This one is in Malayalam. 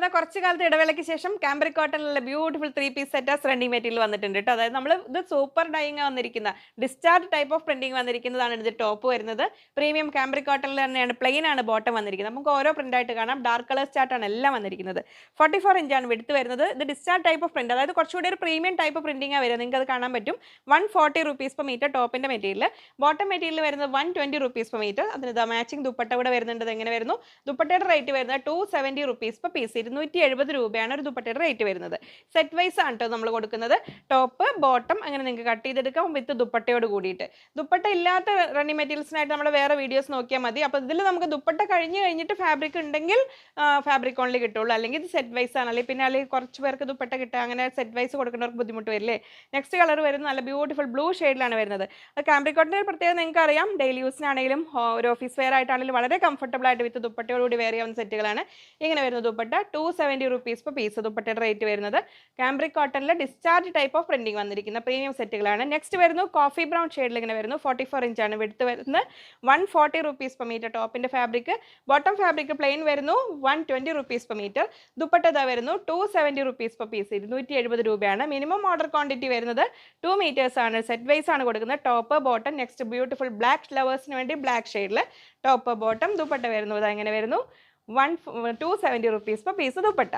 അപ്പോൾ കുറച്ച് കാലത്തെ ഇടവേളയ്ക്ക് ശേഷം കാംബ്രിക് കോട്ടണിലുള്ള ബ്യൂട്ടിഫുൾ ത്രീ പീസ് സെറ്റാസ് റണ്ണിങ് മെറ്റീരിയൽ വന്നിട്ടുണ്ട് കേട്ടോ. അതായത് നമ്മൾ ഇത് സൂപ്പർ ഡൈങ് വന്നിരിക്കുന്ന. ഡിസ്ചാർജ് ടൈപ്പ് ഓഫ് പ്രിന്റിംഗ് വന്നിരിക്കുന്നതാണ് ഇത് ടോപ്പ് വരുന്നത്. പ്രീമിയം കാംബ്രി കോട്ടണിൽ തന്നെയാണ് പ്ലെയിൻ ആണ് ബോട്ടം വന്നിരിക്കുന്നത്. നമുക്ക് ഓരോ പ്രിന്റ് ആയിട്ട് കാണാം. ഡാർക്ക് കളർ ചാർട്ടാണ് എല്ലാം വന്നിരിക്കുന്നത്. ഫോർട്ടി ഫോർ ഇഞ്ചാണ് വിടുത്ത് വരുന്നത്. ഇത് ഡിസ്ചാർജ് ടൈപ്പ് ഓഫ് പ്രിന്റ് അതായത് കുറച്ചുകൂടി ഒരു പ്രീമിയം ടൈപ്പ് പ്രിന്റിംഗ് ആണ് വരുന്നത് നിങ്ങൾക്ക് അത് കാണാൻ പറ്റും. One forty rupees per metre ടോപ്പിന്റെ മെറ്റീരിയൽ ബോട്ടം മെറ്റീരിയൽ വരുന്നത് one twenty rupees per metre അതിന് മാച്ചിങ് ദുപ്പട്ട കൂടെ വരുന്നുണ്ട്. എങ്ങനെ വരുന്നു? ദുപ്പട്ടയുടെ റേറ്റ് വരുന്നത് two seventy rupees per piece ഇരുന്നൂറ്റി എഴുപത് രൂപയാണ് ഒരു ദുപ്പട്ടയുടെ റേറ്റ് വരുന്നത്. സെറ്റ് വൈസ് ആണ് കേട്ടോ നമ്മൾ കൊടുക്കുന്നത്. ടോപ്പ് ബോട്ടം അങ്ങനെ നിങ്ങൾക്ക് കട്ട് ചെയ്തെടുക്കാം വിത്ത് ദുപ്പട്ടയോട് കൂടിയിട്ട്. ദുപ്പട്ട ഇല്ലാത്ത റണ്ണിങ് മെറ്റീരിയൽസിനായിട്ട് നമ്മൾ വേറെ വീഡിയോസ് നോക്കിയാൽ മതി. അപ്പോൾ ഇതിൽ നമുക്ക് ദുപ്പട്ട കഴിഞ്ഞ് കഴിഞ്ഞിട്ട് ഫാബ്രിക് ഉണ്ടെങ്കിൽ ഫാബ്രിക് ഓൺലി കിട്ടുള്ളൂ. അല്ലെങ്കിൽ ഇത് സെറ്റ് വൈസ് ആണ്. അല്ലെങ്കിൽ പിന്നെ അല്ലെങ്കിൽ കുറച്ച് പേർക്ക് ദുപ്പട്ട കിട്ടുക. അങ്ങനെ സെറ്റ് വൈസ് കൊടുക്കുന്നവർക്ക് ബുദ്ധിമുട്ട് വരില്ലേ? നെക്സ്റ്റ് കളർ വരുന്നത് നല്ല ബ്യൂട്ടിഫുൾ ബ്ലൂ ഷെയ്ഡിലാണ് വരുന്നത്. അത് കാംബ്രിക്കോട്ടിന്റെ പ്രത്യേകത നിങ്ങൾക്ക് അറിയാം ഡെയിലി യൂസിനാണെങ്കിലും ഒരു ഓഫീസ് വെയർ ആയിട്ടാണെങ്കിലും വളരെ കംഫർട്ടബിൾ ആയിട്ട് വിത്ത് ദുപ്പട്ടയോടുകൂടി വെയർ ചെയ്യാവുന്ന സെറ്റുകളാണ് ഇങ്ങനെ വരുന്ന ദുപ്പട്ട. ടു സെവന്റി റുപ്പീസ് ഇപ്പോൾ പീസ് ദുപ്പട്ടയുടെ റേറ്റ് വരുന്നത്. കാംബ്രിക് കോട്ടണിൽ ഡിസ്ചാർജ് ടൈപ്പ് ഓഫ് പ്രിന്റിംഗ് വന്നിരിക്കുന്ന പ്രീമിയം സെറ്റുകളാണ് നെക്സ്റ്റ് വരുന്നു കോഫി ബ്രൗൺ ഷെയ്ഡിൽ ഇങ്ങനെ വരുന്നു. ഫോർട്ടി ഫോർ ഇഞ്ചാണ് വിടുത്ത് വരുന്നത്. One forty rupees per metre ടോപ്പിന്റെ ഫാബ്രിക് ബോട്ടം ഫാബ്രിക് പ്ലെയിൻ വരുന്നു. One twenty rupees per metre dupatta ഇതാ വരുന്നു. Two seventy rupees per piece ഇരുന്നൂറ്റി എഴുപത് രൂപയാണ്. മിനിമം ഓർഡർ ക്വാണ്ടിറ്റി വരുന്നത് ടു മീറ്റേഴ്സ് ആണ്. സെറ്റ് വൈസ് ആണ് കൊടുക്കുന്നത്. Top bottom next beautiful black ലവേഴ്സിന് വേണ്ടി ബ്ലാക്ക് ഷെയ്ഡിൽ ടോപ്പ് ബോട്ടം ദുപ്പട്ട വരുന്നത് അങ്ങനെ വരുന്നു. One two seventy rupees piece dupatta